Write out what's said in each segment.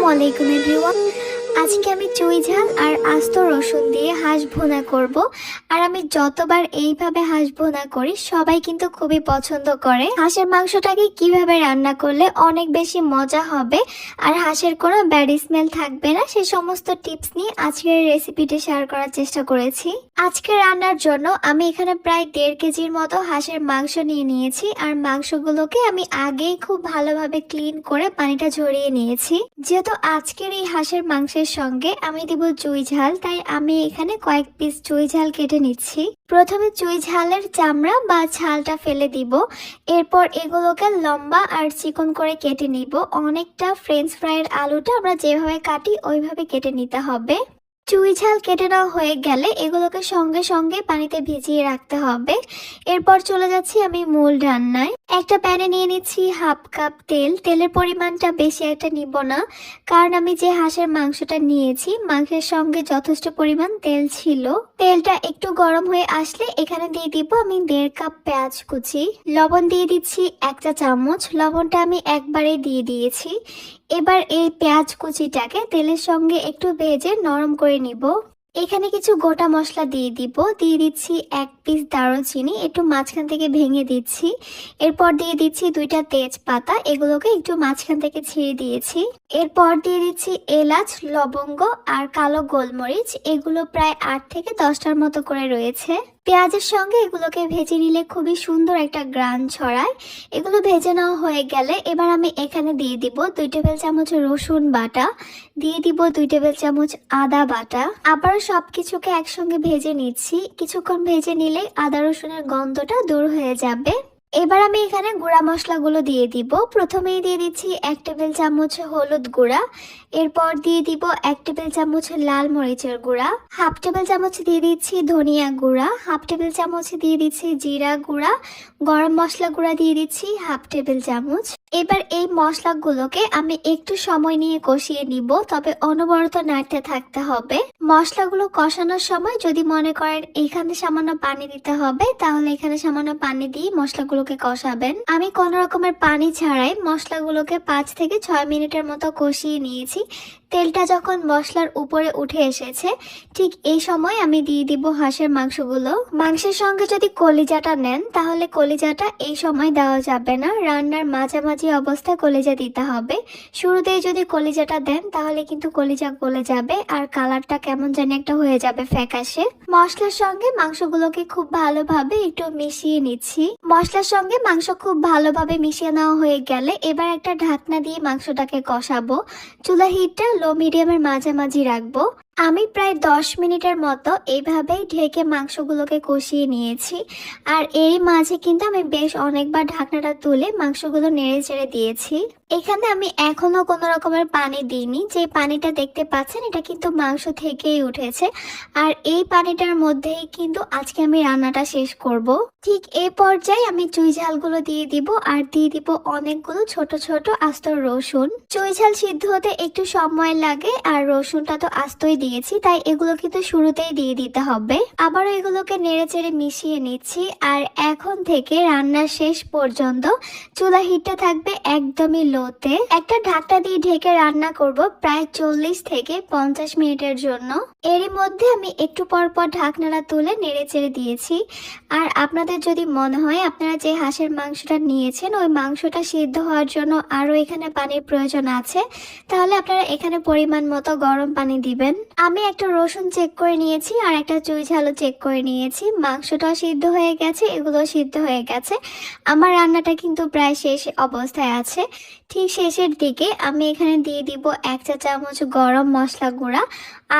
আসসালামু আলাইকুম এভরিওয়ান আজকে আমি চুই ঝাল আর আস্ত রসুন দিয়ে হাঁস ভুনা করব। আর আমি যতবার এইভাবে হাঁস ভুনা করি, সবাই কিন্তু খুবই পছন্দ করে। হাঁসের মাংসটাকে কীভাবে রান্না করলে অনেক বেশি মজা হবে আর হাঁসের কোনো ব্যাড স্মেল থাকবে না, সে সমস্ত টিপস নিয়ে আজকের রেসিপিটি শেয়ার করার চেষ্টা করেছি। আজকে রান্নার জন্য আমি এখানে প্রায় দেড় কেজির মতো হাঁসের মাংস নিয়ে নিয়েছি আর মাংসগুলোকে আমি আগেই খুব ভালোভাবে ক্লিন করে পানিটা ঝরিয়ে নিয়েছি। যেহেতু আজকের এই হাঁসের মাংসের সঙ্গে আমি দিব চুই ঝাল, তাই আমি এখানে কয়েক পিস চুই ঝাল কেটে নিচ্ছি। প্রথমে চুই ঝালের চামড়া বা ছালটা ফেলে দিব। এরপর এগুলোকে লম্বা আর চিকন করে কেটে নিব। অনেকটা ফ্রেঞ্চ ফ্রাইয়ের আলুটা আমরা যেভাবে কাটি, ওইভাবে কেটে নিতে হবে। চুই ঝাল কেটে নেওয়া হয়ে গেলে এগুলোকে সঙ্গে সঙ্গে পানিতে ভিজিয়ে রাখতে হবে। এরপর চলে যাচ্ছি আমি মূল রান্নায়। একটা প্যানে নিয়ে নিচ্ছি হাফ কাপ তেল। তেলের পরিমাণটা বেশি একটা নিব না, কারণ আমি যে হাঁসের মাংসটা নিয়েছি, মাংসের সঙ্গে যথেষ্ট পরিমাণ তেল ছিল। তেলটা একটু গরম হয়ে আসলে এখানে দিয়ে দিব আমি দেড় কাপ পেঁয়াজ কুচি। লবণ দিয়ে দিচ্ছি একটা চামচ। লবণটা আমি একবারে দিয়ে দিয়েছি। এবার এই পেঁয়াজ কুচিটাকে তেলের সঙ্গে একটু ভেজে নরম করে নিব। এখানে কিছু গোটা মশলা দিয়ে দিব। দিয়ে দিচ্ছি এক পিস দারুচিনি একটু মাঝখান থেকে ভেঙে দিচ্ছি। এরপর দিয়ে দিচ্ছি দুইটা তেজপাতা, এগুলোকে একটু মাঝখান থেকে ছিঁড়ে দিয়েছি। এরপর দিয়ে দিচ্ছি এলাচ, লবঙ্গ আর কালো গোলমরিচ, এগুলো প্রায় আট থেকে দশটার মতো করে রয়েছে। পেঁয়াজের সঙ্গে এগুলোকে ভেজে নিলে খুবই সুন্দর একটা গ্রান ছড়ায়। এগুলো ভেজে নেওয়া হয়ে গেলে এবার আমি এখানে দিয়ে দিব দুই টেবিল চামচ রসুন বাটা, দিয়ে দিব দুই টেবিল চামচ আদা বাটা। আবার সবকিছুকে একসঙ্গে ভেজে নিচ্ছি। কিছুক্ষণ ভেজে নিলে আদা রসুনের গন্ধটা দূর হয়ে যাবে। এবার আমি এখানে গুঁড়া মশলাগুলো দিয়ে দিব। প্রথমেই দিয়ে দিচ্ছি এক টেবিল চামচ হলুদ গুঁড়া। এরপর দিয়ে দিব এক টেবিল চামচ লাল মরিচের গুঁড়া। হাফ টেবিল চামচ দিয়ে দিচ্ছি ধনিয়া গুঁড়া। হাফ টেবিল চামচ দিয়ে দিচ্ছি জিরা গুঁড়া। গরম মশলা গুঁড়া দিয়ে দিচ্ছি হাফ টেবিল চামচ। এবার এই মশলাগুলোকে আমি একটু সময় নিয়ে কষিয়ে নিব, তবে অনবরত নাড়তে থাকতে হবে। মশলাগুলো কষানোর সময় যদি মনে করেন এখানে সামান্য পানি দিতে হবে, তাহলে এখানে সামান্য পানি দিয়ে মশলাগুলোকে কষাবেন। আমি কোনো রকমের পানি ছাড়াই মশলাগুলোকে পাঁচ থেকে ছয় মিনিটের মতো কষিয়ে নিয়েছি। তেলটা যখন মশলার উপরে উঠে এসেছে, ঠিক এই সময় আমি দিয়ে দিব হাঁসের মাংসগুলো। মাংসের সঙ্গে যদি কলিজাটা নেন, তাহলে কলিজাটা এই সময় দেওয়া যাবে না। রান্নার মাঝামাঝি অবস্থায় কলিজা দিতে হবে। শুরুতেই যদি কলিজাটা দেন, তাহলে কিন্তু কলিজা গলে যাবে আর কালারটা কেমন জানি একটা হয়ে যাবে ফ্যাকাশে। মশলার সঙ্গে মাংসগুলোকে খুব ভালোভাবে একটু মিশিয়ে নিচ্ছি। মশলার সঙ্গে মাংস খুব ভালোভাবে মিশিয়ে নেওয়া হয়ে গেলে এবার একটা ঢাকনা দিয়ে মাংসটাকে কষাবো। চুলা হিটটা লো মিডিয়ামের মাঝামাঝি রাখব। আমি প্রায় দশ মিনিটের মতো এইভাবেই ঢেকে মাংসগুলোকে কষিয়ে নিয়েছি। আর এরই মাঝে কিন্তু আমি বেশ অনেকবার ঢাকনাটা তুলে মাংসগুলো নেড়ে চেড়ে দিয়েছি। এখানে আমি এখনও কোনো রকমের পানি দিইনি। যে পানিটা দেখতে পাচ্ছেন, এটা কিন্তু মাংস থেকেই উঠেছে। আর এই পানিটার মধ্যেই কিন্তু আজকে আমি রান্নাটা শেষ করব। ঠিক এই পর্যায়ে আমি চুই ঝালগুলো দিয়ে দিব আর দিয়ে দিব অনেকগুলো ছোট ছোট আস্ত রসুন। চুই ঝাল সিদ্ধ হতে একটু সময় লাগে আর রসুনটা তো আস্তই দিয়েছি তাই এগুলো কিন্তু শুরুতেই দিয়ে দিতে হবে। আবারও এগুলোকে নেড়েচেড়ে মিশিয়ে নিচ্ছি, আর এখন থেকে রান্নার শেষ পর্যন্ত চুলা হিটটা থাকবে একদমই লোতে। একটা ঢাকটা দিয়ে ঢেকে রান্না করব প্রায় চল্লিশ থেকে পঞ্চাশ মিনিটের জন্য। এরই মধ্যে আমি একটু পর পর ঢাকনাটা তুলে নেড়ে চেড়ে দিয়েছি। আর আপনাদের যদি মনে হয়, আপনারা যে হাঁসের মাংসটা নিয়েছেন, ওই মাংসটা সিদ্ধ হওয়ার জন্য আরও এখানে পানির প্রয়োজন আছে, তাহলে আপনারা এখানে পরিমাণ মতো গরম পানি দিবেন। আমি একটা রসুন চেক করে নিয়েছি আর একটা চুই ঝালও চেক করে নিয়েছি। মাংসটাও সিদ্ধ হয়ে গেছে, এগুলো সিদ্ধ হয়ে গেছে। আমার রান্নাটা কিন্তু প্রায় শেষ অবস্থায় আছে। ঠিক শেষের দিকে আমি এখানে দিয়ে দিব এক চা চামচ গরম মশলা গুঁড়া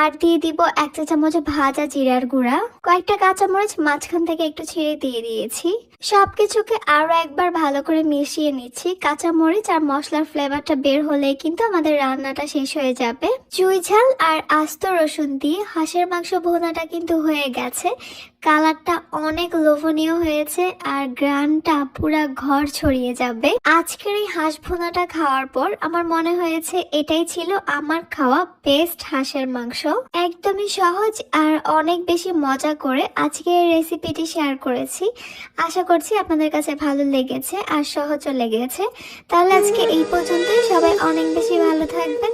আর দিয়ে দিব এক চা চামচ ভাজা জিরার গুঁড়া। কয়েকটা কাঁচামরিচ মাঝখান থেকে একটু ছিঁড়ে দিয়ে দিয়েছি। সবকিছুকে আরও একবার ভালো করে মিশিয়ে নিচ্ছি। কাঁচামরিচ আর মশলার ফ্লেভারটা বের হলেই কিন্তু আমাদের রান্নাটা শেষ হয়ে যাবে। চুই ঝাল আর আস্ত রসুন দিয়ে হাঁসের মাংস ভোনাটা কিন্তু হয়ে গেছে। কালারটা অনেক লোভনীয় হয়েছে আর গ্রানটা পুরা ঘর ছড়িয়ে যাবে। আজকের এই হাঁস ভুনাটা খাওয়ার পর আমার মনে হয়েছে এটাই ছিল আমার খাওয়া বেস্ট হাঁসের মাংস। একদমই সহজ আর অনেক বেশি মজা করে আজকে এই রেসিপিটি শেয়ার করেছি। আশা করছি আপনাদের কাছে ভালো লেগেছে আর সহজও লেগেছে। তাহলে আজকে এই পর্যন্তই। সবাই অনেক বেশি ভালো থাকবেন